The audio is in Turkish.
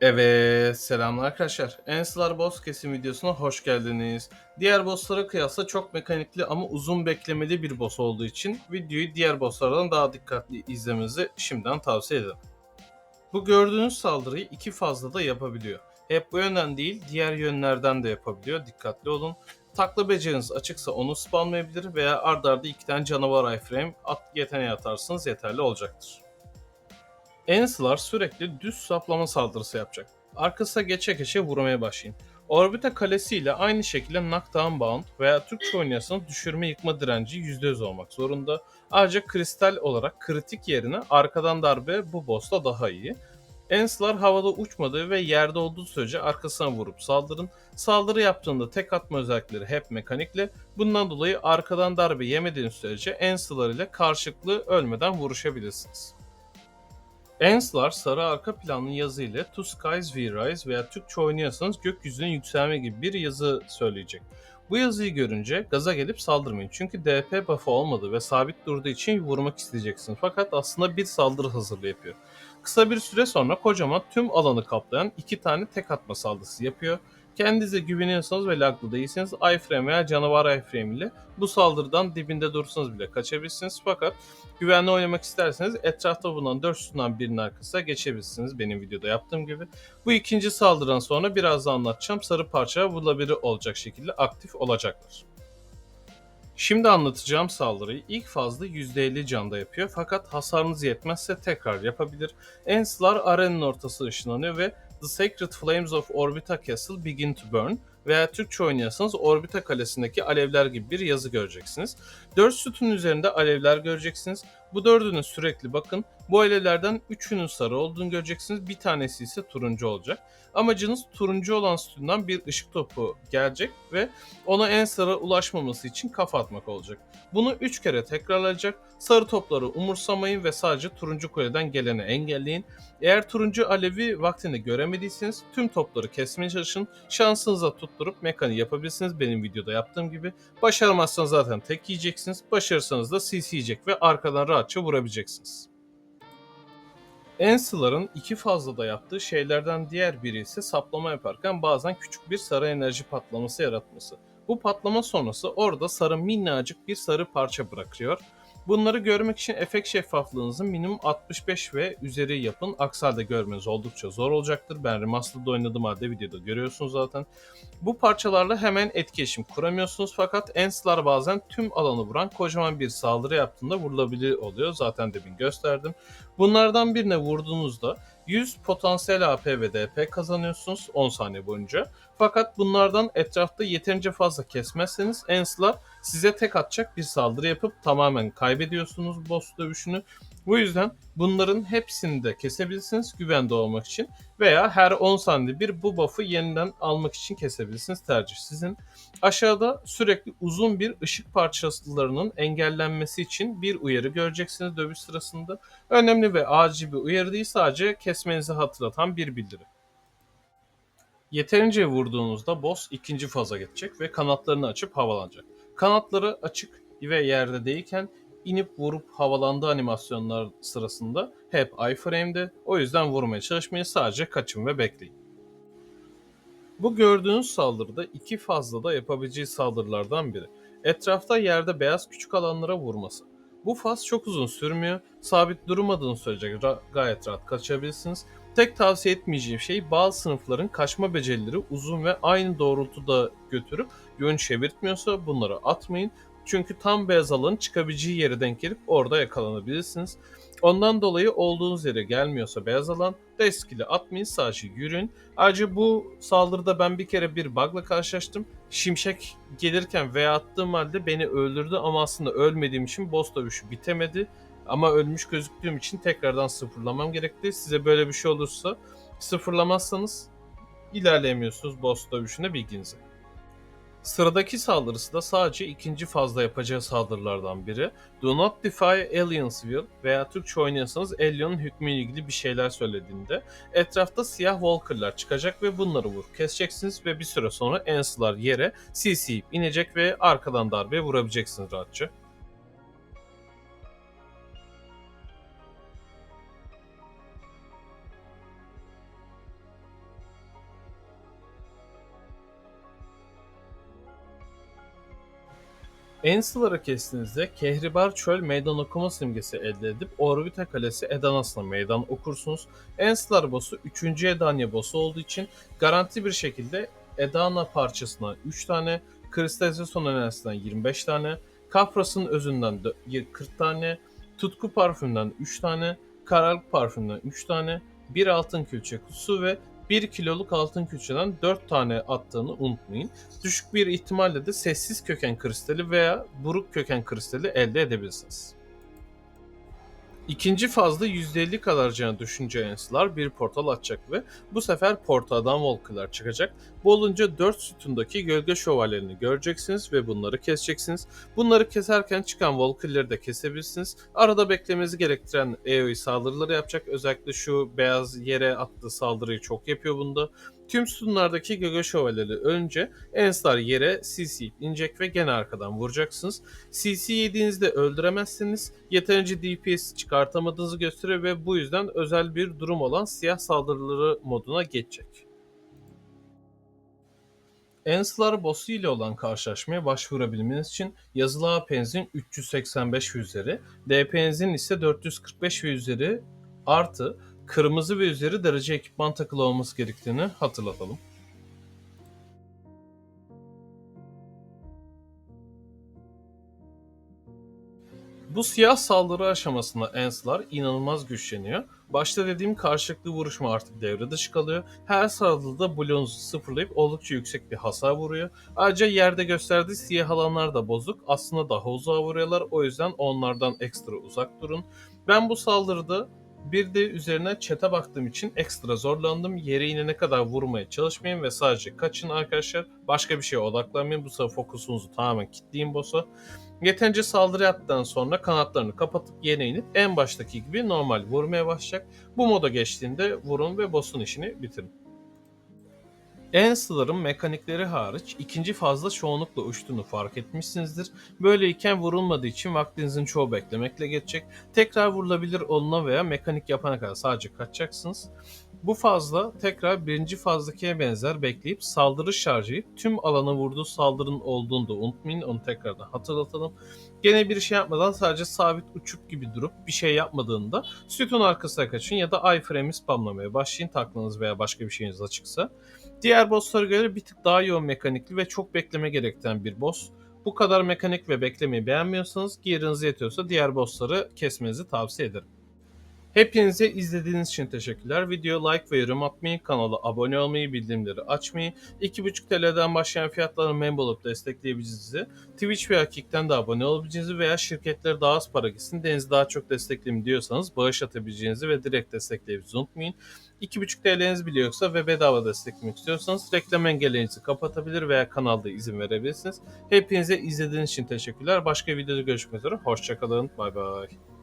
Evet, selamlar arkadaşlar. Enslar Boss kesim videosuna hoş geldiniz. Diğer bosslara kıyasla çok mekanikli ama uzun beklemeli bir boss olduğu için videoyu diğer bosslardan daha dikkatli izlemenizi şimdiden tavsiye ederim. Bu gördüğünüz saldırıyı iki fazla da yapabiliyor. Hep bu yönden değil, diğer yönlerden de yapabiliyor. Dikkatli olun. Takla beceriniz açıksa onu spamlayabilir veya ard arda iki tane canavar iframe at yeteneği atarsanız yeterli olacaktır. Enslar sürekli düz saplama saldırısı yapacak. Arkasına geçe geçe vurmaya başlayın. Orbita kalesiyle aynı şekilde knockdown bound veya Türkçe oynuyorsanız düşürme yıkma direnci %100 olmak zorunda. Ayrıca kristal olarak kritik yerine arkadan darbe bu boss'ta daha iyi. Enslar havada uçmadığı ve yerde olduğu sürece arkasına vurup saldırın. Saldırı yaptığında tek atma özellikleri hep mekanikle. Bundan dolayı arkadan darbe yemediğiniz sürece Enslar ile karşılıklı ölmeden vuruşabilirsiniz. Enslar sarı arka planlı yazı ile To Skies We Rise veya Türkçe oynuyorsanız gökyüzüne yükselme gibi bir yazı söyleyecek. Bu yazıyı görünce gaza gelip saldırmayın. Çünkü DP buff'ı olmadı ve sabit durduğu için vurmak isteyeceksin. Fakat aslında bir saldırı hazırlığı yapıyor. Kısa bir süre sonra kocaman tüm alanı kaplayan iki tane tek atma saldırısı yapıyor. Kendinize güveniyorsanız ve laglı değilseniz iframe veya canavar iframe ile bu saldırıdan dibinde dursanız bile kaçabilirsiniz. Fakat güvenli oynamak isterseniz etrafta bulunan 4 sütunan birinin arkasına geçebilirsiniz benim videoda yaptığım gibi. Bu ikinci saldırıdan sonra biraz da anlatacağım. Sarı parça bulabiri olacak şekilde aktif olacaklar. Şimdi anlatacağım saldırıyı ilk fazla %50 canda yapıyor fakat hasarınız yetmezse tekrar yapabilir. Enslar arenanın ortası ışınlanıyor ve The Sacred Flames of Orbita Castle begin to burn veya Türkçe oynuyorsanız Orbita Kalesi'ndeki alevler gibi bir yazı göreceksiniz. 4 sütun üzerinde alevler göreceksiniz. Bu dördüne sürekli bakın. Bu alevlerden üçünün sarı olduğunu göreceksiniz. Bir tanesi ise turuncu olacak. Amacınız turuncu olan sütundan bir ışık topu gelecek ve ona en sarı ulaşmaması için kafa atmak olacak. Bunu 3 kere tekrarlayacak. Sarı topları umursamayın ve sadece turuncu kuleden geleni engelleyin. Eğer turuncu alevi vaktinde göremediyseniz tüm topları kesmeye çalışın. Şansınıza tutturup mekaniği yapabilirsiniz benim videoda yaptığım gibi. Başaramazsanız zaten tek yiyeceksiniz. Başarırsanız da CC yiyecek ve arkadan rahatça vurabileceksiniz. Ensilar'ın iki fazla da yaptığı şeylerden diğer biri ise saplama yaparken bazen küçük bir sarı enerji patlaması yaratması. Bu patlama sonrası orada sarı minnacık bir sarı parça bırakıyor. Bunları görmek için efekt şeffaflığınızı minimum 65 ve üzeri yapın. Aksi halde görmeniz oldukça zor olacaktır. Ben Remastered'da oynadığım halde videoda görüyorsunuz zaten. Bu parçalarla hemen etkileşim kuramıyorsunuz fakat Enslar bazen tüm alanı vuran kocaman bir saldırı yaptığında vurulabilir oluyor. Zaten demin gösterdim. Bunlardan birine vurduğunuzda 100 potansiyel AP ve DP kazanıyorsunuz 10 saniye boyunca. Fakat bunlardan etrafta yeterince fazla kesmezseniz Enslar size tek atacak bir saldırı yapıp tamamen kaybediyorsunuz boss dövüşünü. Bu yüzden bunların hepsini de kesebilirsiniz güvende olmak için veya her 10 saniye bir bu buff'ı yeniden almak için kesebilirsiniz tercih sizin. Aşağıda sürekli uzun bir ışık parçalarının engellenmesi için bir uyarı göreceksiniz dövüş sırasında. Önemli ve acil bir uyarı değil sadece kesmenizi hatırlatan bir bildiri. Yeterince vurduğunuzda boss ikinci faza geçecek ve kanatlarını açıp havalanacak. Kanatları açık ve yerde değilken inip vurup havalandığı animasyonlar sırasında hep iframe'de. O yüzden vurmaya çalışmayın sadece kaçın ve bekleyin. Bu gördüğünüz saldırıda iki fazla da yapabileceği saldırılardan biri. Etrafta yerde beyaz küçük alanlara vurması. Bu faz çok uzun sürmüyor. Sabit durmadığınız sürece ra- gayet rahat kaçabilirsiniz. Tek tavsiye etmeyeceğim şey bazı sınıfların kaçma becerileri uzun ve aynı doğrultuda götürüp yön çevirtmiyorsa bunları atmayın. Çünkü tam beyaz alanın çıkabileceği yere denk gelip orada yakalanabilirsiniz. Ondan dolayı olduğunuz yere gelmiyorsa beyaz alan reskili atmayın sadece yürüyün. Ayrıca bu saldırıda ben bir kere bir bug'la karşılaştım. Şimşek gelirken veya attığım halde beni öldürdü ama aslında ölmediğim için boss dövüşü bitemedi. Ama ölmüş gözüktüğüm için tekrardan sıfırlamam gerekti. Size böyle bir şey olursa sıfırlamazsanız ilerleyemiyorsunuz boss dövüşüne bilginize. Sıradaki saldırısı da sadece ikinci fazla yapacağı saldırılardan biri. Do not defy aliens will veya Türkçe oynuyorsanız Alien'ın hükmüyle ilgili bir şeyler söylediğinde etrafta siyah walker'lar çıkacak ve bunları vur keseceksiniz ve bir süre sonra Enslar yere CC'yip inecek ve arkadan darbe vurabileceksiniz rahatça. Ensilar'ı kestiğinizde Kehribar Çöl meydan okuma simgesi elde edip Orbita Kalesi Edanas'la meydan okursunuz. Ensilar boss'u 3. Edanya boss'u olduğu için garanti bir şekilde Edana parçasına 3 tane, Kristalizasyon enerjisinden 25 tane, Kafras'ın özünden de 40 tane, Tutku parfümünden 3 tane, Karalık parfümünden 3 tane, bir altın külçe kutusu ve 1 kiloluk altın külçeden 4 tane attığını unutmayın. Düşük bir ihtimalle de sessiz köken kristali veya buruk köken kristali elde edebilirsiniz. İkinci fazla %50 kadar canı düşünce Enslar bir portal açacak ve bu sefer portaldan Walker'lar çıkacak. Bu olunca 4 sütundaki gölge şövalyelerini göreceksiniz ve bunları keseceksiniz. Bunları keserken çıkan Walker'ları da kesebilirsiniz. Arada beklemenizi gerektiren AoE saldırıları yapacak. Özellikle şu beyaz yere attığı saldırıyı çok yapıyor bunda. Tüm sütunlardaki gölge şövalyeleri önce Enslar yere CC inecek ve gene arkadan vuracaksınız. CC yediğinizde öldüremezsiniz. Yeterince DPS çıkartamadığınızı gösteriyor ve bu yüzden özel bir durum olan siyah saldırıları moduna geçecek. Enslar boss'u ile olan karşılaşmaya başvurabilmeniz için yazılı AP'nizin 385 ve üzeri, DP'nizin ise 445 ve üzeri artı kırmızı ve üzeri derece ekipman takılı olması gerektiğini hatırlatalım. Bu siyah saldırı aşamasında Enslar inanılmaz güçleniyor. Başta dediğim karşılıklı vuruşma artık devre dışı kalıyor. Her saldırıda bloğunuzu sıfırlayıp oldukça yüksek bir hasar vuruyor. Ayrıca yerde gösterdiği siyah alanlar da bozuk. Aslında daha uzağa vuruyorlar. O yüzden onlardan ekstra uzak durun. Ben bu saldırıda bir de üzerine çete baktığım için ekstra zorlandım. Yere inene kadar vurmaya çalışmayın ve sadece kaçın arkadaşlar. Başka bir şeye odaklanmayın. Bu sefer fokusunuzu tamamen kitleyin boss'a. Yeterince saldırı yaptıktan sonra kanatlarını kapatıp yere inip en baştaki gibi normal vurmaya başlayacak. Bu moda geçtiğinde vurun ve boss'un işini bitirin. Enstlar'ın mekanikleri hariç ikinci fazla çoğunlukla uçtuğunu fark etmişsinizdir. Böyleyken vurulmadığı için vaktinizin çoğu beklemekle geçecek. Tekrar vurulabilir oluna veya mekanik yapana kadar sadece kaçacaksınız. Bu fazla tekrar birinci fazdakiye benzer bekleyip saldırı şarjıyıp tüm alana vurduğu saldırının olduğunu da unutmayın. Onu tekrardan hatırlatalım. Gene bir şey yapmadan sadece sabit uçuk gibi durup bir şey yapmadığında sütun arkasına kaçın ya da iframe'i spamlamaya başlayın taklınız veya başka bir şeyiniz açıksa. Diğer bosslara göre bir tık daha yoğun mekanikli ve çok bekleme gerektiren bir boss. Bu kadar mekanik ve beklemeyi beğenmiyorsanız, gear'ınız yetiyorsa diğer bossları kesmenizi tavsiye ederim. Hepinize izlediğiniz için teşekkürler. Video like ve yorum atmayı, kanala abone olmayı, bildirimleri açmayı, 2.5 TL'den başlayan fiyatlarla member olup destekleyebileceğinizi, Twitch veya Kick'ten de abone olabileceğinizi veya şirketlere daha az para gitsin, denizi daha çok destekleyin diyorsanız bağış atabileceğinizi ve direkt destekleyebileceğinizi unutmayın. 2.5 TL'niz bile yoksa ve bedava desteklemek istiyorsanız reklam engellerinizi kapatabilir veya kanalda izin verebilirsiniz. Hepinize izlediğiniz için teşekkürler. Başka videoda görüşmek üzere. Hoşçakalın. Bay bay.